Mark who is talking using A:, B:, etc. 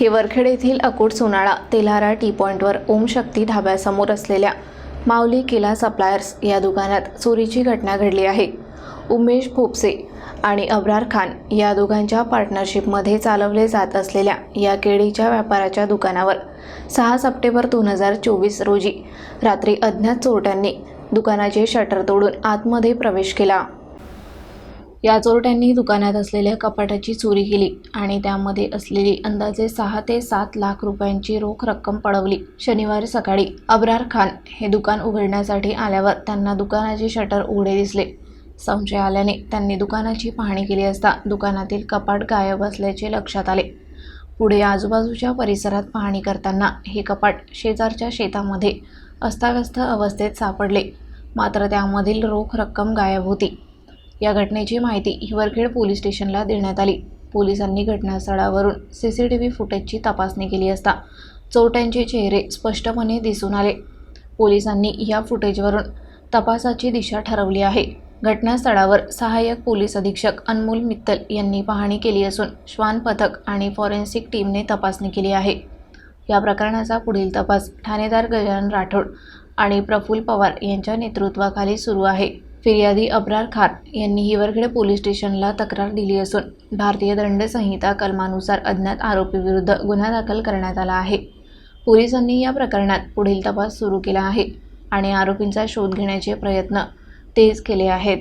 A: हे वरखेड येथील अकोट सोनाळा तेल्हारा टी पॉईंटवर ओम शक्ती ढाब्यासमोर असलेल्या माऊली किला सप्लायर्स या दुकानात चोरीची घटना घडली आहे. उमेश फोपसे आणि अब्रार खान या दोघांच्या पार्टनरशिपमध्ये चालवले जात असलेल्या या केळीच्या व्यापाराच्या दुकानावर सहा सप्टेंबर दोन हजार चोवीस रोजी रात्री अज्ञात चोरट्यांनी दुकानाचे शटर तोडून आतमध्ये प्रवेश केला. या चोरट्यांनी दुकानात असलेल्या कपाटाची चोरी केली आणि त्यामध्ये असलेली अंदाजे सहा ते सात लाख रुपयांची रोख रक्कम पळवली शनिवारी सकाळी अब्रार खान हे दुकान उघडण्यासाठी आल्यावर त्यांना दुकानाचे शटर उघडे दिसले. संशय आल्याने त्यांनी दुकानाची पाहणी केली असता दुकानातील कपाट गायब असल्याचे लक्षात आले. पुढे आजूबाजूच्या परिसरात पाहणी करताना हे कपाट शेजारच्या शेतामध्ये अस्ताव्यस्त अवस्थेत सापडले. मात्र त्यामधील रोख रक्कम गायब होती. या घटनेची माहिती हिवरखेड पोलीस स्टेशनला देण्यात आली. पोलिसांनी घटनास्थळावरून सी सी टी व्ही फुटेजची तपासणी केली असता चोरट्यांचे चेहरे स्पष्टपणे दिसून आले. पोलिसांनी या फुटेजवरून तपासाची दिशा ठरवली आहे. घटनास्थळावर सहाय्यक पोलीस अधीक्षक अनमोल मित्तल यांनी पाहणी केली असून श्वान पथक आणि फॉरेन्सिक टीमने तपासणी केली आहे. या प्रकरणाचा पुढील तपास ठाणेदार गजानन राठोड आणि प्रफुल्ल पवार यांच्या नेतृत्वाखाली सुरू आहे. फिर्यादी अब्रार खान यांनी हिवरखेडे पोलीस स्टेशनला तक्रार दिली असून भारतीय दंड संहिता कलमानुसार अज्ञात आरोपीविरुद्ध गुन्हा दाखल करण्यात आला आहे. पोलिसांनी या प्रकरणात पुढील तपास सुरू केला आहे आणि आरोपींचा शोध घेण्याचे प्रयत्न तेज केले आहेत.